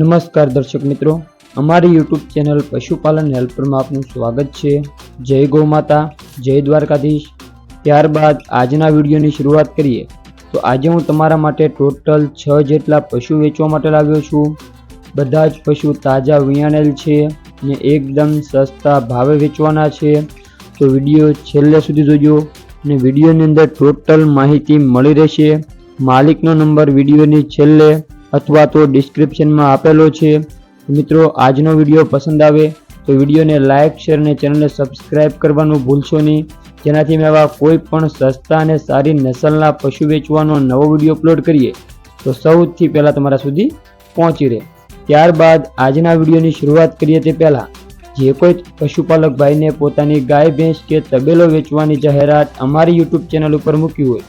નમસ્કાર દર્શક મિત્રો, અમારી યુટ્યુબ ચેનલ પશુપાલન હેલ્પરમાં આપનું સ્વાગત છે. જય ગૌ માતા, જય દ્વારકાધીશ. ત્યારબાદ આજના વિડીયોની શરૂઆત કરીએ. તો આજે હું તમારા માટે ટોટલ છ જેટલા પશુ વેચવા માટે લાવ્યો છું. બધા જ પશુ તાજા વિયાણેલ છે ને એકદમ સસ્તા ભાવે વેચવાના છે. તો વીડિયો છેલ્લે સુધી જોજો ને વિડીયોની અંદર ટોટલ માહિતી મળી રહેશે. માલિકનો નંબર વિડીયોની છેલ્લે અથવા તો ડિસ્ક્રિપ્શનમાં આપેલો છે. મિત્રો, આજનો વીડિયો પસંદ આવે તો વિડીયોને લાઇક શેર અને ચેનલને સબસ્ક્રાઇબ કરવાનું ભૂલશો નહીં. જેનાથી મેં આવા કોઈ પણ સસ્તા અને સારી નસલના પશુ વેચવાનો નવો વીડિયો અપલોડ કરીએ. તો સૌથી પહેલાં તમારા સુધી પહોંચી રહે. ત્યારબાદ આજના વિડીયોની શરૂઆત કરીએ તે પહેલાં, જે કોઈ પશુપાલક ભાઈને પોતાની ગાય, ભેંસ કે તબેલો વેચવાની જાહેરાત અમારી યુટ્યુબ ચેનલ ઉપર મૂકી હોય,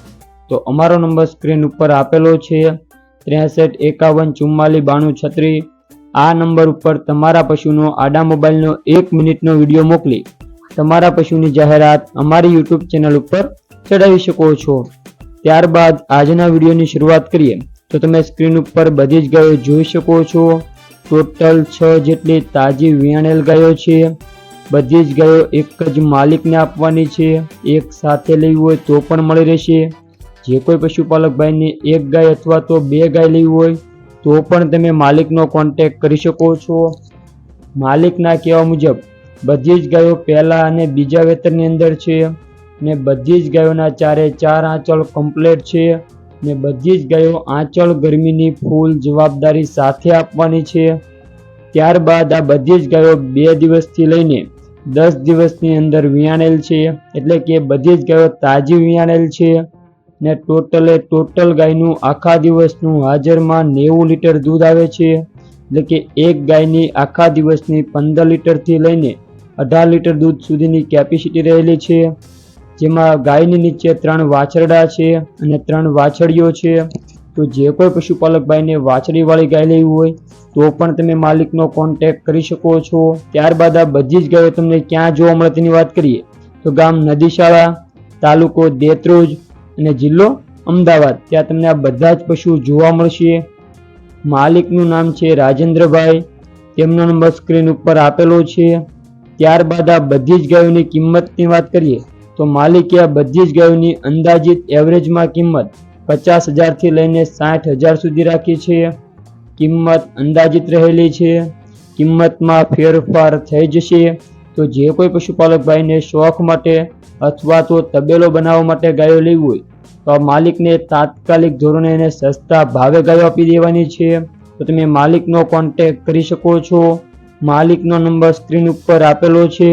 તો અમારો નંબર સ્ક્રીન ઉપર આપેલો છે. ત્રેસઠ, એકાવન, ચુમ્માલીસ, બાણું, છત્રીસ. આ નંબર ઉપર તમારા પશુનો આડા મોબાઈલનો એક મિનિટનો વીડિયો મોકલી તમારા પશુની જાહેરાત અમારી યુટ્યુબ ચેનલ ઉપર ચડાવી શકો છો. ત્યારબાદ આજના વિડીયોની શરૂઆત કરીએ. તો તમે સ્ક્રીન ઉપર બધી જ ગાયો જોઈ શકો છો. ટોટલ છ જેટલી તાજી વિયાણેલ ગાયો છે. બધી જ ગાયો એક જ માલિકને આપવાની છે. એક સાથે લેવી હોય તો પણ મળી રહેશે. જે કોઈ પશુપાલક ભાઈને એક ગાય અથવા તો બે ગાય લેવી હોય, તો પણ તમે માલિકનો કોન્ટેક્ટ કરી શકો છો. માલિકના કહેવા મુજબ, બધી જ ગાયો પહેલાં અને બીજા વેતરની અંદર છે ને બધી જ ગાયોના ચારે ચાર આંચળ કમ્પ્લેટ છે ને બધી જ ગાયો આંચળ ગરમીની ફૂલ જવાબદારી સાથે આપવાની છે. ત્યારબાદ આ બધી જ ગાયો બે દિવસથી લઈને દસ દિવસની અંદર વિયાણેલ છે, એટલે કે બધી જ ગાયો તાજી વિયાણેલ છે. ને ટોટલે ટોટલ ગાયનું આખા દિવસનું હાજરમાં નેવું લીટર દૂધ આવે છે. એટલે કે એક ગાયની આખા દિવસની પંદર લીટરથી લઈને અઢાર લીટર દૂધ સુધીની કેપેસિટી રહેલી છે. જેમાં ગાયની નીચે ત્રણ વાછરડા છે અને ત્રણ વાછડીઓ છે. તો જે કોઈ પશુપાલક ભાઈને વાછડીવાળી ગાય લેવી હોય, તો પણ તમે માલિકનો કોન્ટેક કરી શકો છો. ત્યારબાદ આ બધી જ ગાયો તમને ક્યાં જોવા મળે તેની વાત કરીએ. તો ગામ નદીશાળા, તાલુકો દેત્રોજ અને જિલ્લો અમદાવાદ. ત્યાં તમને આ બધા જ પશુ જોવા મળશે. માલિકનું નામ છે રાજેન્દ્રભાઈ. તેમનો નંબર સ્ક્રીન ઉપર આપેલો છે. ત્યારબાદ આ બધી જ ગાયોની કિંમતની વાત કરીએ, તો માલિકે આ બધી જ ગાયોની અંદાજિત એવરેજમાં કિંમત પચાસ હજારથી લઈને સાઠ હજાર સુધી રાખી છે. કિંમત અંદાજિત રહેલી છે. કિંમતમાં ફેરફાર થઈ જશે. તો જે કોઈ પશુપાલક ભાઈને શોખ માટે અથવા તો તબેલો બનાવવા માટે ગાયો લેવી હોય, તો માલિકને તાત્કાલિક ધોરણે એને સસ્તા ભાવે ગાયો આપી દેવાની છે. તો તમે માલિકનો કોન્ટેક કરી શકો છો. માલિકનો નંબર સ્ક્રીન ઉપર આપેલો છે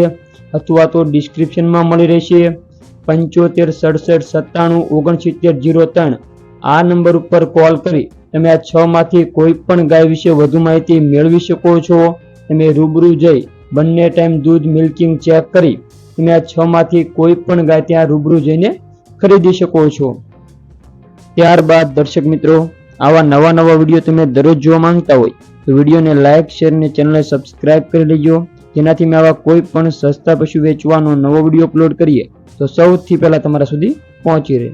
અથવા તો ડિસ્ક્રિપ્શનમાં મળી રહેશે. પંચોતેર, સડસઠ, સત્તાણું, ઓગણસિત્તેર, જીરો ત્રણ. આ નંબર ઉપર કોલ કરી તમે આ છ માંથી કોઈ પણ ગાય વિશે વધુ માહિતી મેળવી શકો છો. તમે રૂબરૂ જઈ બંને ટાઈમ દૂધ મિલ્કિંગ ચેક કરી તમે આ છ માંથી કોઈ પણ ગાય ત્યાં રૂબરૂ જઈને ખરીદી શકો છો. ત્યારબાદ દર્શક મિત્રો, આવા નવા નવા વીડિયો તમે દરરોજ જોવા માંગતા હોય, તો વિડીયોને લાઇક શેર અને ચેનલને સબસ્ક્રાઇબ કરી લેજો. જેનાથી મેં આવા કોઈ પણ સસ્તા પશુ વેચવાનો નવો વીડિયો અપલોડ કરીએ, તો સૌથી પહેલા તમારા સુધી પહોંચી રહે.